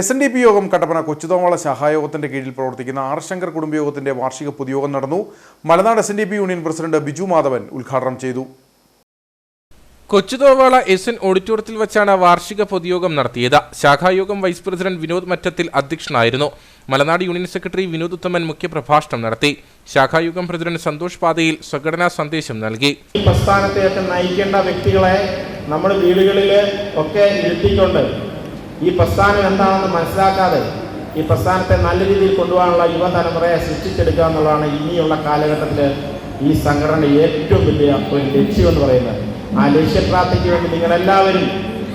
S N D P യോഗം കട്ടപ്പന കൊച്ചുതോമള സഹായോഗത്തിന്റെ കീഴിൽ പ്രവർത്തിക്കുന്ന ആർ ശങ്കർ കുടുംബയോഗത്തിന്റെ വാർഷിക പൊതുയോഗം നടന്നു. Malanad S N D P union president Biju Madhavan ഉദ്ഘാടനം ചെയ്തു. കൊച്ചുതോവാള എസ് എൻ ഓഡിറ്റോറിയത്തിൽ വെച്ചാണ് വാർഷിക പൊതുയോഗം നടത്തിയത്. ശാഖായോഗം വൈസ് പ്രസിഡന്റ് വിനോദ് മറ്റത്തിൽ അധ്യക്ഷനായിരുന്നു. മലനാട് യൂണിയൻ സെക്രട്ടറി വിനോദ് ഉത്തമൻ മുഖ്യപ്രഭാഷണം നടത്തി. ശാഖായോഗം പ്രസിഡന്റ് സന്തോഷ് പാതയിൽ സ്വഘടനാ സന്ദേശം നൽകി. പ്രസ്ഥാനത്തെയൊക്കെ നയിക്കേണ്ട വ്യക്തികളെ നമ്മുടെ വീടുകളിൽ ഒക്കെ ഇരുത്തിക്കൊണ്ട് ഈ പ്രസ്ഥാനം എന്താണെന്ന് മനസ്സിലാക്കാതെ ഈ പ്രസ്ഥാനത്തെ നല്ല രീതിയിൽ കൊണ്ടുപോകാനുള്ള യുവതലമുറയെ സൃഷ്ടിച്ചെടുക്കുക എന്നുള്ളതാണ് ഇനിയുള്ള കാലഘട്ടത്തിൽ ഈ സംഘടന ഏറ്റവും വലിയ ഒരു ലക്ഷ്യം എന്ന് പറയുന്നത്. ആ ലക്ഷ്യപ്രാപ്തിക്ക് വേണ്ടി നിങ്ങളെല്ലാവരും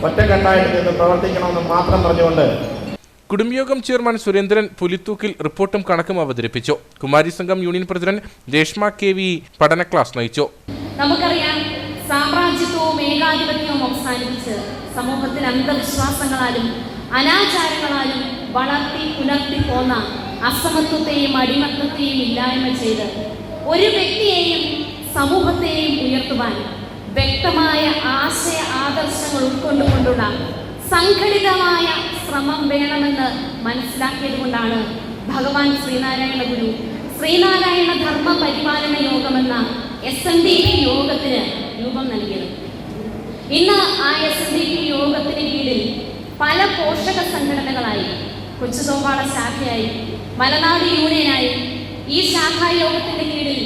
ഒറ്റക്കെട്ടായിട്ട് നിന്ന് പ്രവർത്തിക്കണമെന്ന് മാത്രം പറഞ്ഞുകൊണ്ട് കുടുംബയോഗം ചെയർമാൻ സുരേന്ദ്രൻ പുലിത്തൂക്കിൽ റിപ്പോർട്ടും കണക്കും അവതരിപ്പിച്ചു. Kumari Sangham union president Reshma K V പഠന ക്ലാസ് നയിച്ചു. നമുക്കറിയാം സാമ്രാജ്യത്വവും ഏകാധിപത്യവും അവസാനിപ്പിച്ച് സമൂഹത്തിൽ അന്ധവിശ്വാസങ്ങളാലും അനാചാരങ്ങളാലും വളർത്തി പുലർത്തി പോന്ന അസമത്വത്തെയും അടിമത്തത്തെയും ഇല്ലായ്മ ചെയ്ത് ഒരു വ്യക്തിയെയും സമൂഹത്തെയും ഉയർത്തുവാൻ വ്യക്തമായ ആശയ ആദർശങ്ങൾ ഉൾക്കൊണ്ടുകൊണ്ടുള്ള സംഘടിതമായ ശ്രമം വേണമെന്ന് മനസ്സിലാക്കിയത് കൊണ്ടാണ് ഭഗവാൻ ശ്രീനാരായണ ഗുരു ശ്രീനാരായണ ധർമ്മ പരിപാലന യോഗമെന്ന എസ് എൻ ഡി പി യോഗത്തിന് രൂപം നൽകിയത്. ഇന്ന് ആ എസ് എൻ ഡി പി യോഗത്തിന് കീഴിൽ പല പോഷക സംഘടനകളായി കൊച്ചു കൊച്ചുതോവാള ശാഖയായി മലനാട് യൂണിയനായി ഈ ശാഖാ യോഗത്തിന്റെ കീഴിൽ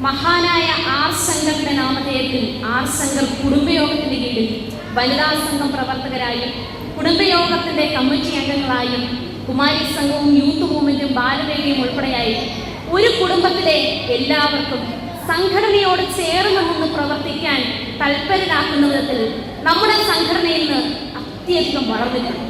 മഹാനായ ആർ ശങ്കറിന്റെ നാമധേയത്തിൽ ആർ ശങ്കർ കുടുംബയോഗത്തിന്റെ കീഴിൽ വനിതാ സംഘം പ്രവർത്തകരായും കുടുംബയോഗത്തിന്റെ കമ്മിറ്റി അംഗങ്ങളായും കുമാരി സംഘവും യൂത്ത് മൂവ്മെന്റും ബാലവേദിയും ഉൾപ്പെടെയായി ഒരു കുടുംബത്തിലെ എല്ലാവർക്കും സംഘടനയോട് ചേർന്ന് നിന്ന് പ്രവർത്തിക്കാൻ തൽപരരാക്കുന്ന വിധത്തിൽ നമ്മുടെ സംഘടനയിൽ നിന്ന് അത്യധികം വളർന്നിട്ടുണ്ട്.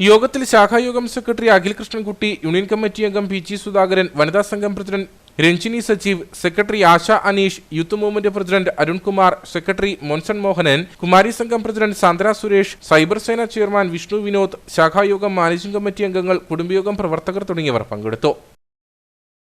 യോഗത്തിൽ ശാഖായോഗം secretary Akhil Krishnankutty union committee അംഗം P G Sudhakaran Vanitha Sangham president Ranjini Sajeev secretary Asha Aneesh youth movement president Arunkumar secretary Monson Mohanan Kumari Sangham president Sandra Suresh cyber Sena chairman Vishnu Vinod ശാഖായോഗം managing committee അംഗങ്ങൾ കുടുംബയോഗം പ്രവർത്തകർ തുടങ്ങിയവർ പങ്കെടുത്തു.